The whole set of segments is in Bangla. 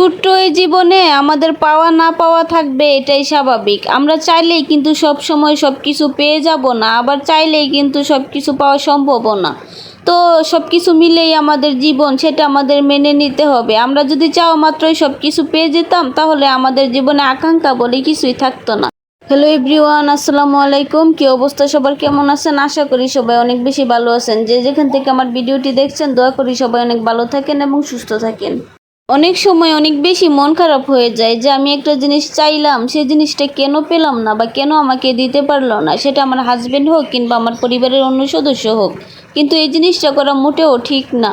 ছোট্ট এই জীবনে আমাদের পাওয়া না পাওয়া থাকবে, এটাই স্বাভাবিক। আমরা চাইলেই কিন্তু সব সময় সব কিছু পেয়ে যাব না, আবার চাইলেই কিন্তু সব কিছু পাওয়া সম্ভবও না। তো সব কিছু মিলেই আমাদের জীবন, সেটা আমাদের মেনে নিতে হবে। আমরা যদি চাও মাত্রই সব কিছু পেয়ে যেতাম, তাহলে আমাদের জীবনে আকাঙ্ক্ষা বলে কিছুই থাকতো না। হ্যালো এভরিওয়ান আসসালামু আলাইকুম। কি অবস্থা? সবার কেমন আছেন? আশা করি সবাই অনেক বেশি ভালো আছেন। যে যেখান থেকে আমার ভিডিওটি দেখছেন, দোয়া করি সবাই অনেক ভালো থাকেন এবং সুস্থ থাকেন। অনেক সময় অনেক বেশি মন খারাপ হয়ে যায় যে আমি একটা জিনিস চাইলাম সেই জিনিসটা কেন পেলাম না বা কেন আমাকে দিতে পারল না? সেটা আমার হাজব্যান্ড হোক কিংবা আমার পরিবারের অন্য সদস্য হোক। কিন্তু এই জিনিসটা করা মোটেও ঠিক না।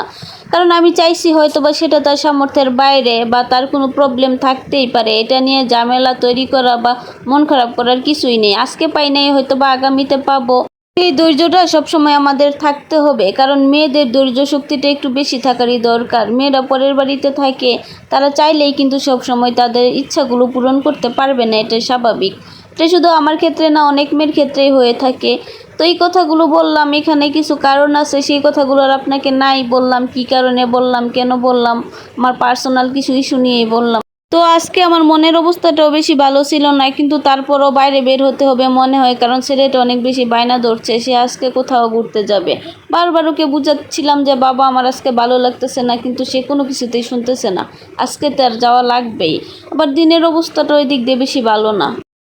কারণ আমি চাইছি হয়তো বা সেটা তার সামর্থ্যের বাইরে বা তার কোনো প্রবলেম থাকতেই পারে। এটা নিয়ে ঝামেলা তৈরি করা বা মন খারাপ করার কিছুই নেই। আজকে পাই নাই হয়তো বা আগামীতে পাবো। এই ধৈর্যটা সবসময় আমাদের থাকতে হবে, কারণ মেয়েদের ধৈর্য শক্তিটা একটু বেশি থাকারই দরকার। মেয়েরা পরের বাড়িতে থাকে, তারা চাইলেই কিন্তু সব সময় তাদের ইচ্ছাগুলো পূরণ করতে পারবে না এটা স্বাভাবিক। এটা শুধু আমার ক্ষেত্রে না, অনেক মেয়ের ক্ষেত্রেই হয়ে থাকে। তো এই কথাগুলো বললাম, এখানে কিছু কারণ আছে, সেই কথাগুলো আর আপনাকে নাই বললাম, কি কারণে বললাম, কেন বললাম, আমার পার্সোনাল কিছু ইস্যু নিয়েই বললাম। তো আজকে আমার মনের অবস্থাটাও বেশি ভালো ছিল না, কিন্তু তারপরও বাইরে বের হতে হবে মনে হয়, কারণ ছেলেটা অনেক বেশি বায়না ধরছে, সে আজকে কোথাও ঘুরতে যাবে। বারবার ওকে বুঝাচ্ছিলাম যে, বাবা, আমার আজকে ভালো লাগতেছে না, কিন্তু সে কোনো কিছুতেই শুনতেছে না। আজকে তার যাওয়া লাগবেই। আবার দিনের অবস্থাটা ওই দিক দিয়ে বেশি ভালো না।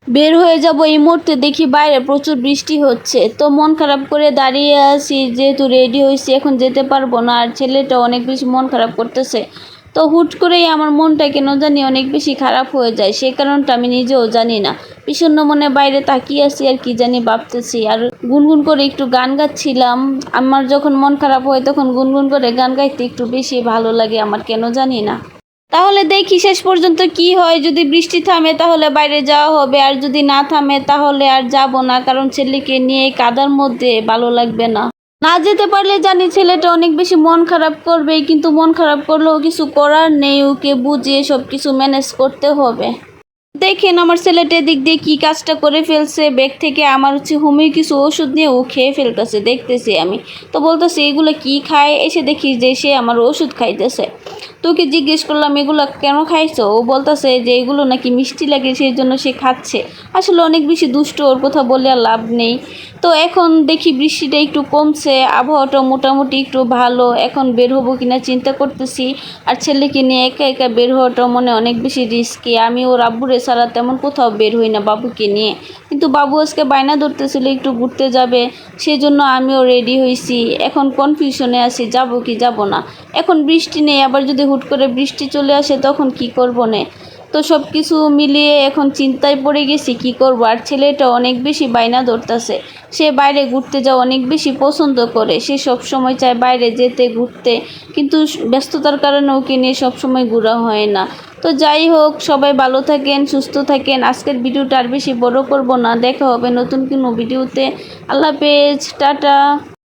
বের হয়ে যাব এই মুহূর্তে, দেখি বাইরে প্রচুর বৃষ্টি হচ্ছে। তো মন খারাপ করে দাঁড়িয়ে আছি, যেহেতু রেডি হয়েছি, এখন যেতে পারব না, আর ছেলেটা অনেক বেশি মন খারাপ করতেছে। তো হুট করেই আমার মনটা কেন জানি অনেক বেশি খারাপ হয়ে যায়। সেই কারণটা আমি নিজেও জানি না। বিষণ্ণ মনে বাইরে তাকিয়ে আছি আর কি জানি ভাবতেছি। আর গুনগুন করে একটু গান গাচ্ছিলাম। আমার যখন মন খারাপ হয় তখন গুনগুন করে গান গাইতে একটু বেশি ভালো লাগে। আমার কেন জানি না। তাহলে দেখি শেষ পর্যন্ত কি হয়। যদি বৃষ্টি থামে তাহলে বাইরে যাওয়া হবে। আর যদি না থামে তাহলে আর যাব না। কারণ ছেলেকে নিয়ে কাদার মধ্যে ভালো লাগবে না। না যেতে পারলে জানি ছেলেটা অনেক বেশি মন খারাপ করবে কিন্তু মন খারাপ করলেও কিছু করার নেই, ওকে বুঝিয়ে সব কিছু ম্যানেজ করতে হবে। দেখেন আমার ছেলেটা দিক দিয়ে কী কাজটা করে ফেলছে, ব্যাগ থেকে আমার হচ্ছে হোমিও কিছু ওষুধ নিয়ে ও খেয়ে ফেলতেছে, দেখতেছি আমি। তো বলতেছি, এগুলো কি খায়? এসে দেখি যে সে আমার ওষুধ খাইতেছে। তোকে জিজ্ঞেস করলাম, এগুলো কেন খাইছো? ও বলতেছে যে, এগুলো নাকি মিষ্টি লাগে সেই জন্য সে খাচ্ছে। আসলে অনেক বেশি দুষ্ট, ওর কথা বলে আর লাভ নেই। তো এখন দেখি বৃষ্টিটা একটু কমছে আবহাওয়াটা মোটামুটি একটু ভালো। এখন বের হব কিনা চিন্তা করতেছি, আর ছেলেকে নিয়ে একা একা বের হওয়াটা মনে অনেক বেশি রিস্কি আমি ওর আব্বুরে ছাড়া তেমন কোথাও বের হই না বাবুকে নিয়ে। কিন্তু বাবু আজকে বায়না ধরতেছিল, একটু ঘুরতে যাবে সেই জন্য আমিও রেডি হয়েছি এখন কনফিউশনে আছি, যাব কি যাব না। এখন বৃষ্টি নেই, আবার যদি হুট করে বৃষ্টি চলে আসে, তখন কি করব নে? তো সব কিছু মিলিয়ে এখন চিন্তায় পড়ে গেছি, কি করব? আর ছেলেটা অনেক বেশি বায়না ধরতেছে। সে বাইরে ঘুরতে যাওয়া অনেক বেশি পছন্দ করে। সে সব সময় চায় বাইরে যেতে, ঘুরতে। কিন্তু ব্যস্ততার কারণে ওকে নিয়ে সব সময় ঘোরা হয় না। তো যাই হোক, সবাই ভালো থাকেন, সুস্থ থাকেন। আজকের ভিডিওটা আর বেশি বড় করব না। দেখা হবে নতুন কোনো ভিডিওতে। আল্লাহ পেজ টাটা।